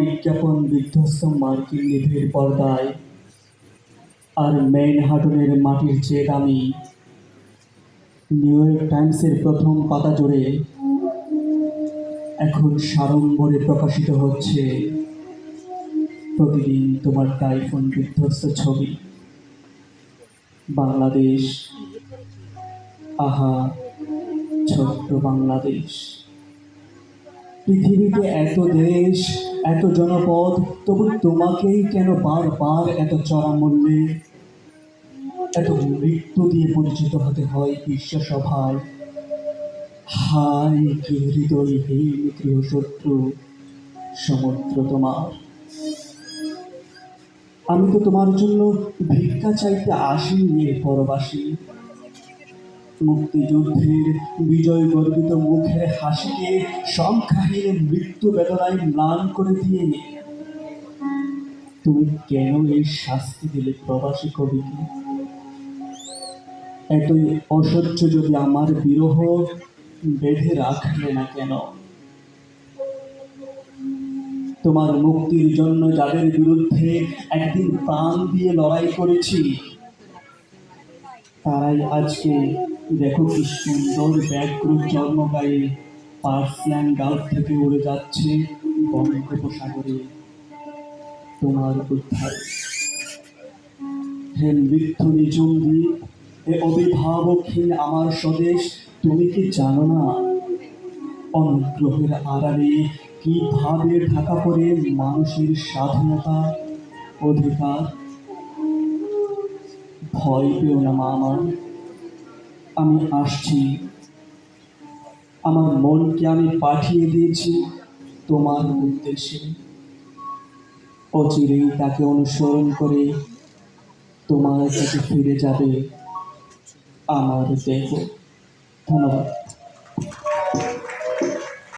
বিজ্ঞাপন বিধ্বস্ত মার্কিন নিধির পর্দায় আর মেইনহাটনের মাটির চেয়ে দামি নিউ ইয়র্ক টাইমসের প্রথম পাতা জুড়ে এখন সাড়ম্বরে প্রকাশিত হচ্ছে প্রতিদিন তোমার টাইফুন বিধ্বস্ত ছবি। বাংলাদেশ, আহা, ছোট্ট বাংলাদেশ। পৃথিবীতে এত দেশ এত জনপদ, তবু তোমাকেই কেন বারবার এত চড়া মূল্যে এত মৃত্যু দিয়ে পরিচিত হতে হয় বিশ্বসভায়? হায় কি হৃদয়হীন গৃহশত্রু সমুদ্র তোমার। আমি তো তোমার জন্য ভিক্ষা চাইতে আসিনি পরবাসী মুক্তিযুদ্ধের বিজয় গর্বিত মুখের হাসিকে সংখ্যাহীন মৃত্যু বেদনায় ম্লান করে দিয়ে তুমি কেন এই শাস্তি দিলে প্রবাসী কবিকে এতই অসহ্য যদি আমার বিরহ বেঁধে রাখলে না কেন? তোমার মুক্তির জন্য যাদের বিরুদ্ধে একদিন প্রাণ দিয়ে লড়াই করেছি, তারাই আজকে দেখো কি সুন্দর ব্যাঘ্র জন্মগায়ে পার্সিয়ান গালফ থেকে উড়ে যাচ্ছে বঙ্গোপসাগরে তোমার উদ্ধারে। হে মৃত্যু দ্বীপ হে অভিভাবকহীন আমার স্বদেশ, তুমি কি জানো না? অনুগ্রহের আড়ালে কীভাবে ঢাকা পড়ে মানুষের স্বাধীনতা অধিকার? ভয় পেও না মা আমার। আমি আসছি। আমার মনকে আমি পাঠিয়ে দিয়েছি তোমার উদ্দেশ্যে। অচিরেই তাকে অনুসরণ করে তোমার কাছে ফিরে যাবে আমার দেহ। ধন্যবাদ।